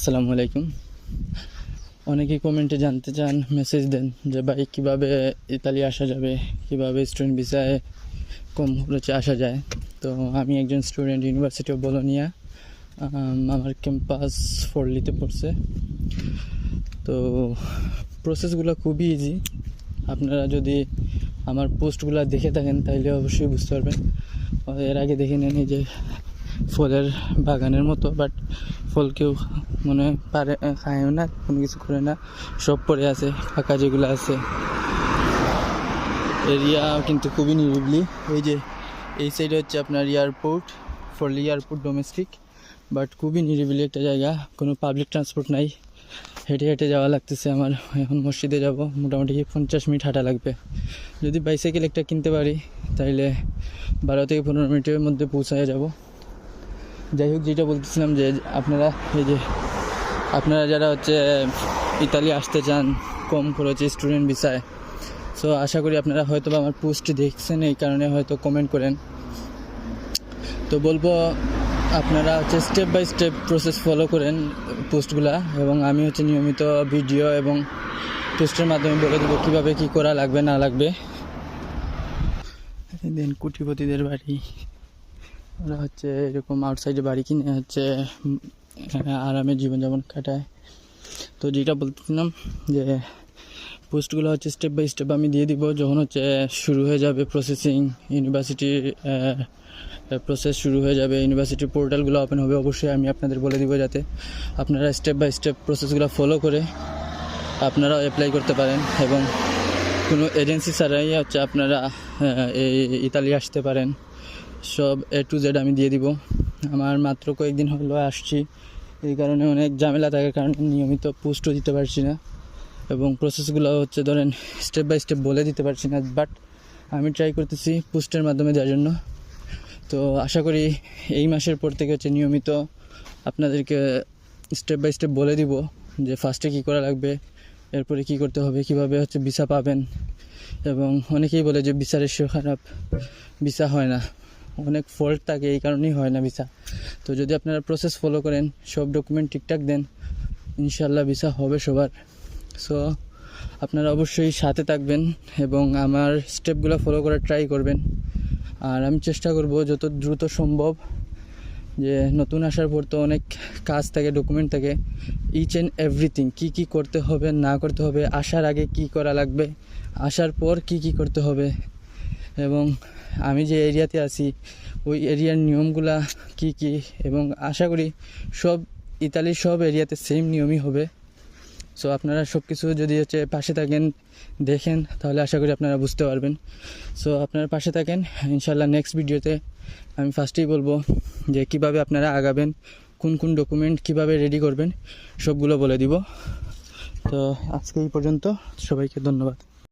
আসসালামু আলাইকুম। অনেকেই কমেন্টে জানতে চান মেসেজ দেন যে ভাই কীভাবে ইতালি আসা যাবে, কীভাবে স্টুডেন্ট ভিসায় কম খরচে আসা যায়। তো আমি একজন স্টুডেন্ট ইউনিভার্সিটি অফ বলোনিয়া আমার ক্যাম্পাস ফরলিতে পড়ছে। তো প্রসেসগুলো খুবই ইজি আপনারা যদি আমার পোস্টগুলো দেখে থাকেন তাহলে অবশ্যই বুঝতে পারবেন। এর আগে দেখে নেন যে ফলের বাগানের মতো বাট ফল কেউ মনে পারে খায়ও না, কোনো কিছু করে না। সব পড়ে আছে ফাঁকা যেগুলো আছে। এরিয়া কিন্তু খুবই নিরিবিলি। এই যে, এই সাইডে হচ্ছে আপনার airport Forli airport domestic but খুবই নিরিবিলি একটা জায়গা। কোনো পাবলিক ট্রান্সপোর্ট নাই। হেঁটে হেঁটে যাওয়া লাগতেছে আমার। এখন মসজিদে যাব, মোটামুটি পঞ্চাশ মিনিট হাঁটা লাগবে। যদি বাইসাইকেল একটা কিনতে পারি, তাইলে বারো থেকে পনেরো মিনিটের মধ্যে পৌঁছায় যাব। যাই হোক, যেটা বলতেছিলাম যে আপনারা এই যে আপনারা যারা হচ্ছে ইতালি আসতে চান, কম খরচে স্টুডেন্ট ভিসায় সো আশা করি আপনারা হয়তো আমার পোস্ট দেখছেন, এই কারণে হয়তো কমেন্ট করেন। তো বলব, আপনারা হচ্ছে step by step process follow করেন পোস্টগুলা এবং আমি হচ্ছে নিয়মিত ভিডিও এবং পোস্টের মাধ্যমে বলে দেবো কীভাবে কী করা লাগবে, না লাগবে। দেন কুটিপতিদের বাড়ি। ওরা হচ্ছে এরকম আউটসাইডে বাড়ি কিনে হচ্ছে আরামে জীবনযাপন কাটায় তো যেটা বলতেছিলাম যে পোস্টগুলো হচ্ছে স্টেপ বাই স্টেপ আমি দিয়ে দিব যখন হচ্ছে শুরু হয়ে যাবে প্রসেসিং ইউনিভার্সিটি প্রসেস শুরু হয়ে যাবে ইউনিভার্সিটি পোর্টালগুলো ওপেন হবে অবশ্যই আমি আপনাদের বলে দিব যাতে আপনারা স্টেপ বাই স্টেপ প্রসেসগুলো ফলো করে আপনারাও অ্যাপ্লাই করতে পারেন এবং কোনো এজেন্সি ছাড়াই হচ্ছে আপনারা এই ইতালি আসতে পারেন। সব এ টু জেড আমি দিয়ে দিব। আমার মাত্র কয়েকদিন হলো আসছি। এই কারণে অনেক ঝামেলা থাকার কারণে নিয়মিত পোস্টও দিতে পারছি না। এবং প্রসেসগুলো হচ্ছে, ধরেন স্টেপ বাই স্টেপ বলে দিতে পারছি না। বাট আমি ট্রাই করতেছি পোস্টের মাধ্যমে দেওয়ার জন্য। তো আশা করি এই মাসের পর থেকে হচ্ছে নিয়মিত আপনাদেরকে স্টেপ বাই স্টেপ বলে দিব যে ফার্স্টে কী করা লাগবে, এরপরে কী করতে হবে, কীভাবে হচ্ছে ভিসা পাবেন। এবং অনেকেই বলে যে ভিসা রেশিও খারাপ ভিসা হয় না। অনেক ফল্ট থাকে, এই কারণেই হয় না ভিসা তো যদি আপনারা প্রসেস ফলো করেন, সব ডকুমেন্ট ঠিকঠাক দেন ইনশাল্লাহ ভিসা হবে সবার। সো আপনারা অবশ্যই সাথে থাকবেন এবং আমার স্টেপগুলো ফলো করার ট্রাই করবেন। আর আমি চেষ্টা করব যত দ্রুত সম্ভব যে নতুন আসার পর তো অনেক কাজ থাকে ডকুমেন্ট থাকে ইচ অ্যান্ড এভরিথিং কী কী করতে হবে, না করতে হবে, আসার আগে কি করা লাগবে, আসার পর কি কি করতে হবে এবং আমি যে এরিয়াতে আছি, ওই এরিয়ার নিয়মগুলা কি কি? এবং আশা করি সব, ইতালির সব এরিয়াতে সেম নিয়মই হবে। সো আপনারা সব কিছু যদি হচ্ছে পাশে থাকেন, দেখেন, তাহলে আশা করি আপনারা বুঝতে পারবেন। সো আপনারা পাশে থাকেন ইনশাল্লাহ নেক্সট ভিডিওতে আমি ফার্স্টেই বলব যে কীভাবে আপনারা আগাবেন, কোন কোন ডকুমেন্ট কীভাবে রেডি করবেন, সবগুলো বলে দিব। তো, আজকে এই পর্যন্ত, সবাইকে ধন্যবাদ।